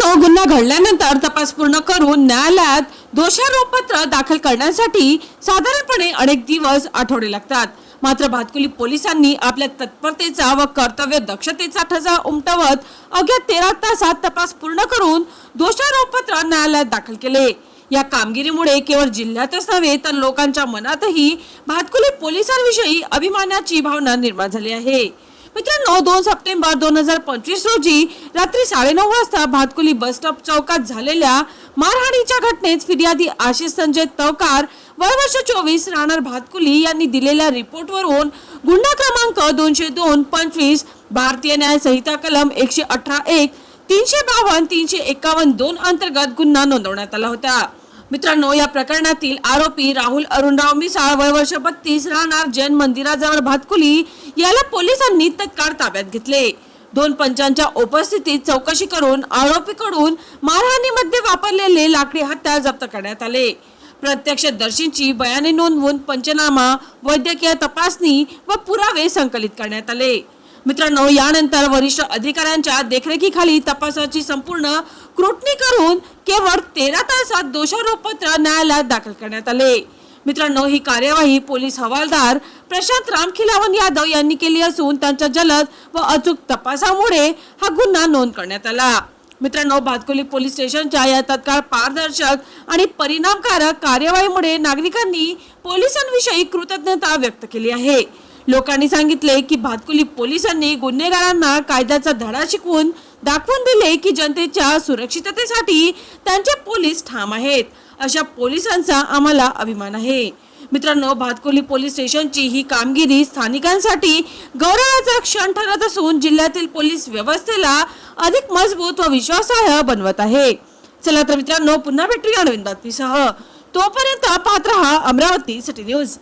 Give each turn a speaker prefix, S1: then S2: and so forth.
S1: मित्रांनो गुन्हा घडल्यानंतर तपास पूर्ण करून न्यायालयात दोषारोपपत्र दाखल करण्यासाठी साधारणपणे अनेक दिवस आठवडे लागतात. मात्र भातकुली पोलिसांनी आपल्या तत्परतेचा व कर्तव्य दक्षतेचा ठसा उमटवत अवघ्या तेरा तासात तपास पूर्ण करून दोषारोपपत्र न्यायालयात दाखल केले. या कामगिरीमुळे केवळ जिल्ह्यातच नव्हे तर लोकांच्या मनातही भातकुली पोलिसांविषयी अभिमानाची भावना निर्माण झाली आहे. म्हणजे मित्रांनो दोन सप्टेंबर दोन हजार पंचवीस रोजी रात्री साडेनऊ वाजता भातकुली बस स्टॉप चौकात झालेल्या मारहाणीच्या घटनेत फिर्यादी आशिष संजय तवकार वय वर्ष चोवीस राहणार भातकुली यांनी दिलेल्या रिपोर्टवरून गुन्हा क्रमांक दोनशे दोन पंचवीस भारतीय न्याय संहिता कलम एकशे अठरा एक तीनशे बावन्न तीनशे एकावन्न दोन अंतर्गत गुन्हा नोंदवण्यात आला होता. मित्रांनो या प्रकरणातील आरोपी राहुल अरुणराव मिसाळ वय वर्ष बत्तीस राहणार जैन मंदिराजवळ भातकुली याला पोलिसांनी तत्काळ ताब्यात घेतले. दोन पंचांच्या उपस्थितीत चौकशी करून आरोपीकडून मारहाणीमध्ये वापरलेले लाकडी हत्यार जप्त करण्यात आले. प्रत्यक्षदर्शींची बयाने नोंदवून पंचनामा वैद्यकीय तपासणी व पुरावे संकलित करण्यात आले. मित्रांनो यानंतर वरिष्ठ अधिकाऱ्यांच्या देखरेखीखाली तपासाची संपूर्ण क्रोटणी करून केवळ तेरा तासात दोषारोपपत्र न्यायालयात दाखल करण्यात आले. मित्रांनो ही कार्यवाही पोलीस हवालदार प्रशांत रामखिलावन यादव यांनी केली असून त्यांच्या जलद व अचूक तपासामुळे हा गुन्हा नोंद करण्यात आला. मित्रांनो भातकोली पोलीस स्टेशनच्या या तत्काळ पारदर्शक आणि परिणामकारक कार्यवाहीमुळे नागरिकांनी पोलिसांविषयी कृतज्ञता व्यक्त केली आहे. लोकांनी सांगितले की भातकुली पोलिसांनी गुन्हेगारांना कायद्याचा धडा शिकवून दाखवून दिले की जनतेच्या सुरक्षिततेसाठी त्यांचे पोलीस ठाम आहेत. अशा पोलिसांचा आम्हाला अभिमान आहे. मित्रांनो भातकोली पोलीस स्टेशनची ही कामगिरी स्थानिकांसाठी गौरवाचा क्षण ठरत असून जिल्ह्यातील पोलीस व्यवस्थेला अधिक मजबूत व विश्वासार्ह बनवत आहे. चला तर मित्रांनो पुन्हा भेटूया नवीन बातमीसह. तोपर्यंत पाहत रहा अमरावती सिटी न्यूज.